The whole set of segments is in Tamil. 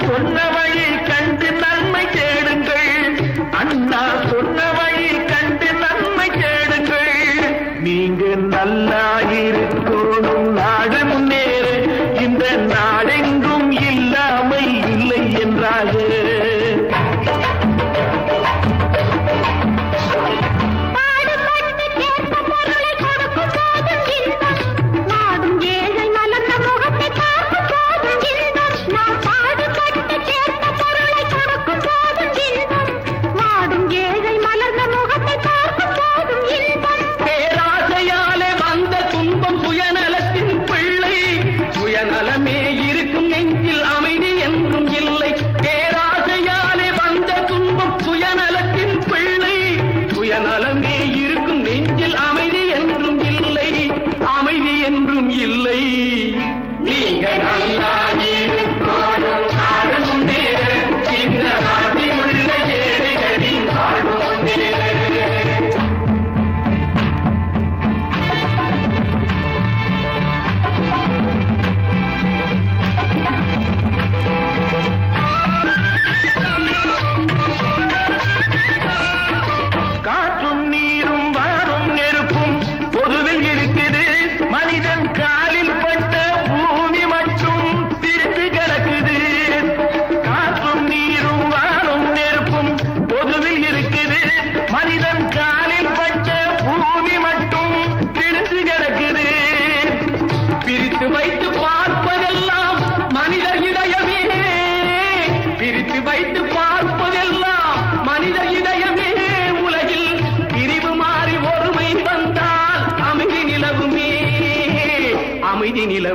சொன்ன வழி கண்டு நன்மை கேடுங்கள் அண்ணா சொன்ன வழி கண்டு நன்மை கேடுங்கள் நீங்க நல்லா இருக்கணும் நாடு முன்னேறு. இந்த நாடெங்கும் இல்லாமை இல்லை என்றாக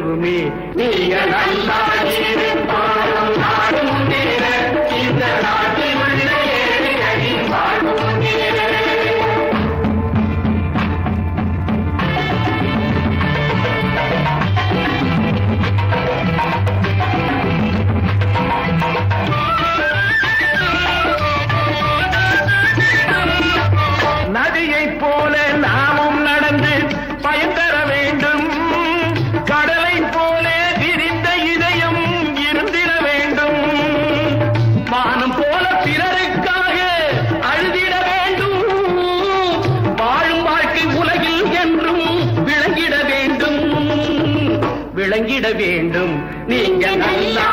நிலவுமே நீங்க நதியை போல வேண்டும். நீங்க நல்லா